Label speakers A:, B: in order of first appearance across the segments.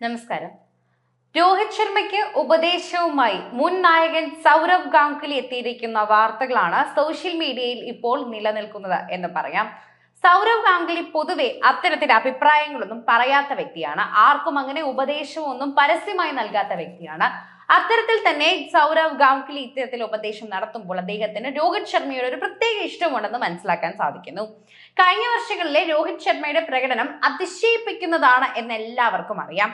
A: നമസ്കാരം. രോഹിത് ശർമ്മയ്ക്ക് ഉപദേശവുമായി മുൻ നായകൻ സൗരവ് ഗാംഗുലി എത്തിയിരിക്കുന്ന വാർത്തകളാണ് സോഷ്യൽ മീഡിയയിൽ ഇപ്പോൾ നിലനിൽക്കുന്നത് എന്ന് പറയാം. സൗരവ് ഗാംഗുലി പൊതുവെ അത്തരത്തിൽ അഭിപ്രായങ്ങളൊന്നും പറയാത്ത വ്യക്തിയാണ്. ആർക്കും അങ്ങനെ ഉപദേശമൊന്നും പരസ്യമായി നൽകാത്ത വ്യക്തിയാണ്. അത്തരത്തിൽ തന്നെ സൗരവ് ഗാംഗുലി ഇത്തരത്തിൽ ഉപദേശം നടത്തുമ്പോൾ അദ്ദേഹത്തിന് രോഹിത് ശർമ്മയുടെ ഒരു പ്രത്യേക ഇഷ്ടമുണ്ടെന്ന് മനസ്സിലാക്കാൻ സാധിക്കുന്നു. കഴിഞ്ഞ വർഷങ്ങളിലെ രോഹിത് ശർമ്മയുടെ പ്രകടനം അതിശയിപ്പിക്കുന്നതാണ് എന്ന് എല്ലാവർക്കും അറിയാം.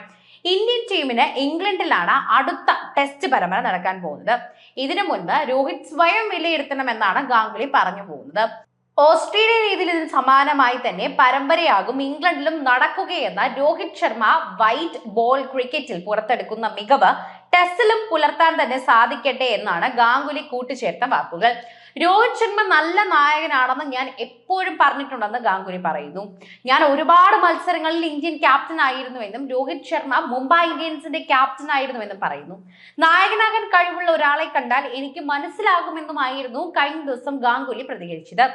A: ഇന്ത്യൻ ടീമിന് ഇംഗ്ലണ്ടിലാണ് അടുത്ത ടെസ്റ്റ് പരമ്പര നടക്കാൻ പോകുന്നത്. ഇതിനു മുൻപ് രോഹിത് സ്വയം വിലയിരുത്തണമെന്നാണ് ഗാംഗുലി പറഞ്ഞു പോകുന്നത്. ഓസ്ട്രേലിയ രീതിയിൽ ഇതിന് സമാനമായി തന്നെ പരമ്പരയാകും ഇംഗ്ലണ്ടിലും നടക്കുകയെന്ന രോഹിത് ശർമ്മ വൈറ്റ് ബോൾ ക്രിക്കറ്റിൽ പുറത്തെടുക്കുന്ന മികവ് ടെസ്റ്റിലും പുലർത്താൻ തന്നെ സാധിക്കട്ടെ എന്നാണ് ഗാംഗുലി കൂട്ടിച്ചേർത്ത വാക്കുകൾ. രോഹിത് ശർമ്മ നല്ല നായകനാണെന്ന് ഞാൻ എപ്പോഴും പറഞ്ഞിട്ടുണ്ടെന്ന് ഗാംഗുലി പറയുന്നു. ഞാൻ ഒരുപാട് മത്സരങ്ങളിൽ ഇന്ത്യൻ ക്യാപ്റ്റൻ ആയിരുന്നുവെന്നും രോഹിത് ശർമ്മ മുംബൈ ഇന്ത്യൻസിന്റെ ക്യാപ്റ്റൻ ആയിരുന്നുവെന്നും പറയുന്നു. നായകനാകാൻ കഴിവുള്ള ഒരാളെ കണ്ടാൽ എനിക്ക് മനസ്സിലാകുമെന്നുമായിരുന്നു കഴിഞ്ഞ ദിവസം ഗാംഗുലി പ്രതികരിച്ചത്.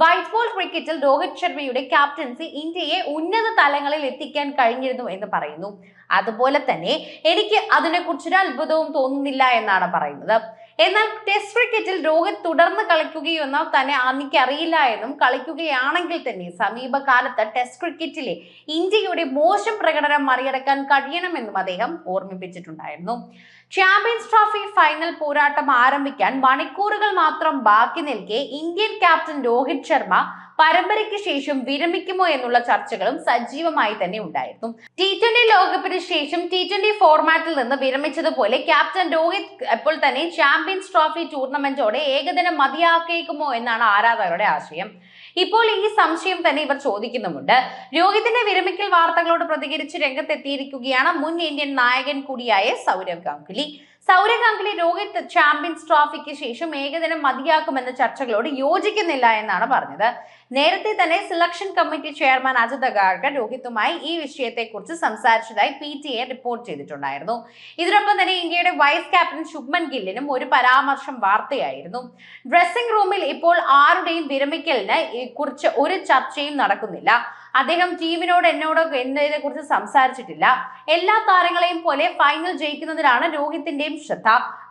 A: വൈറ്റ് ബോൾ ക്രിക്കറ്റിൽ രോഹിത് ശർമ്മയുടെ ക്യാപ്റ്റൻസി ഇന്ത്യയെ ഉന്നത തലങ്ങളിൽ എത്തിക്കാൻ കഴിഞ്ഞിരുന്നു എന്ന് പറയുന്നു. അതുപോലെ തന്നെ എനിക്ക് അതിനെക്കുറിച്ചൊരു അത്ഭുതവും തോന്നുന്നില്ല എന്നാണ് പറയുന്നത്. എന്നാൽ ടെസ്റ്റ് ക്രിക്കറ്റിൽ രോഹിത് തുടർന്ന് കളിക്കുകയെന്നോ തന്നെ എനിക്കറിയില്ല എന്നും കളിക്കുകയാണെങ്കിൽ തന്നെ സമീപകാലത്ത് ടെസ്റ്റ് ക്രിക്കറ്റിലെ ഇന്ത്യയുടെ മോശം പ്രകടനം മറികടക്കാൻ കഴിയണമെന്നും അദ്ദേഹം ഓർമ്മിപ്പിച്ചിട്ടുണ്ടായിരുന്നു. ചാമ്പ്യൻസ് ട്രോഫി ഫൈനൽ പോരാട്ടം ആരംഭിക്കാൻ മണിക്കൂറുകൾ മാത്രം ബാക്കി നിൽക്കെ ഇന്ത്യൻ ക്യാപ്റ്റൻ രോഹിത് ശർമ്മ പരമ്പരയ്ക്ക് ശേഷം വിരമിക്കുമോ എന്നുള്ള ചർച്ചകളും സജീവമായി തന്നെ ഉണ്ടായിരുന്നു. ടി ട്വന്റി ലോകകപ്പിന് ശേഷം ടി ട്വന്റി ഫോർമാറ്റിൽ നിന്ന് വിരമിച്ചതുപോലെ ക്യാപ്റ്റൻ രോഹിത് ഇപ്പോൾ തന്നെ ചാമ്പ്യൻസ് ട്രോഫി ടൂർണമെന്റോടെ ഏകദിനം മതിയാക്കേക്കുമോ എന്നാണ് ആരാധകരുടെ ആശയം. ഇപ്പോൾ ഈ സംശയം തന്നെ ഇവർ ചോദിക്കുന്നുമുണ്ട്. രോഹിതിന്റെ വിരമിക്കൽ വാർത്തകളോട് പ്രതികരിച്ച് രംഗത്തെത്തിയിരിക്കുകയാണ് മുൻ ഇന്ത്യൻ നായകൻ കൂടിയായ സൗരവ് ഗാംഗുലി. സൗരവ് ഗാംഗുലി രോഹിത് ചാമ്പ്യൻസ് ട്രോഫിക്ക് ശേഷം ഏകദിനം മതിയാക്കുമെന്ന ചർച്ചകളോട് യോജിക്കുന്നില്ല എന്നാണ് പറഞ്ഞത്. നേരത്തെ തന്നെ selection committee chairman Ajit Agarkar രോഹിത്തുമായി ഈ വിഷയത്തെക്കുറിച്ച് സംസാരിച്ചതായി പി ടി എ റിപ്പോർട്ട് ചെയ്തിട്ടുണ്ടായിരുന്നു. ഇതിനൊപ്പം തന്നെ ഇന്ത്യയുടെ വൈസ് ക്യാപ്റ്റൻ ശുഭ്മൻ ഗില്ലിനും ഒരു പരാമർശം വാർത്തയായിരുന്നു. ഡ്രസ്സിംഗ് റൂമിൽ ഇപ്പോൾ ആരുടെയും വിരമിക്കലിന് കുറിച്ച് ഒരു ചർച്ചയും നടക്കുന്നില്ല. അദ്ദേഹം ടീമിനോട് എന്നോട് എന്നതിനെ കുറിച്ച് സംസാരിച്ചിട്ടില്ല. എല്ലാ താരങ്ങളെയും പോലെ ഫൈനൽ ജയിക്കുന്നതിലാണ് രോഹിത്തിന്റെയും ശ്രദ്ധ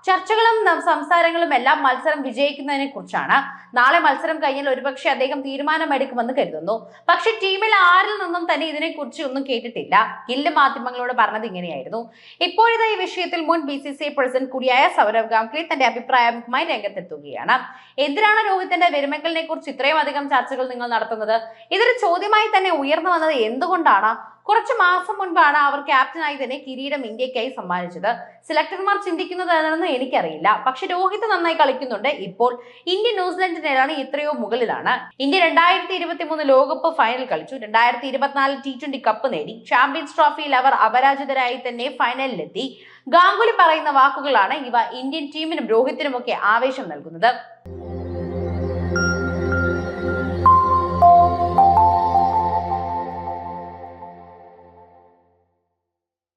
A: ചർച്ചകളും സംസാരങ്ങളും എല്ലാം മത്സരം വിജയിക്കുന്നതിനെ കുറിച്ചാണ്. നാളെ മത്സരം കഴിഞ്ഞാൽ ഒരുപക്ഷെ അദ്ദേഹം തീരുമാനമെടുക്കുമെന്ന് കരുതുന്നു. പക്ഷെ ടീമിൽ ആരിൽ നിന്നും തന്നെ ഇതിനെക്കുറിച്ച് ഒന്നും കേട്ടിട്ടില്ല. ഗില്ല് മാധ്യമങ്ങളോട് പറഞ്ഞത് ഇങ്ങനെയായിരുന്നു. ഇപ്പോഴത്തെ ഈ വിഷയത്തിൽ മുൻ ബി സി സി പ്രസിഡന്റ് കൂടിയായ സൗരവ് ഗാംഗ്ലി തന്റെ അഭിപ്രായവുമായി രംഗത്തെത്തുകയാണ്. എന്തിനാണ് രോഹിത്തിന്റെ വിരമിക്കലിനെ കുറിച്ച് ഇത്രയും അധികം ചർച്ചകൾ നിങ്ങൾ നടത്തുന്നത്? ഇതൊരു ചോദ്യമായി തന്നെ ഉയർന്നു വന്നത് എന്തുകൊണ്ടാണ്? കുറച്ച് മാസം മുൻപാണ് അവർ ക്യാപ്റ്റനായി തന്നെ കിരീടം ഇന്ത്യക്കായി സമ്മാനിച്ചത്. സെലക്ടർമാർ ചിന്തിക്കുന്നത് എന്താണെന്ന് എനിക്കറിയില്ല. പക്ഷെ രോഹിത് നന്നായി കളിക്കുന്നുണ്ട്. ഇപ്പോൾ ഇന്ത്യ ന്യൂസിലൻഡിനേതാണ് ഇത്രയോ മുകളിലാണ്. ഇന്ത്യ രണ്ടായിരത്തി ഇരുപത്തി മൂന്ന് ലോകകപ്പ് ഫൈനൽ കളിച്ചു. രണ്ടായിരത്തി ഇരുപത്തിനാല് ടി ട്വന്റി കപ്പ് നേടി. ചാമ്പ്യൻസ് ട്രോഫിയിൽ അവർ അപരാജിതരായി തന്നെ ഫൈനലിലെത്തി ഗാംഗുലി പറയുന്ന വാക്കുകളാണ് ഇവ ഇന്ത്യൻ ടീമിനും രോഹിത്തിനുമൊക്കെ ആവേശം നൽകുന്നത്.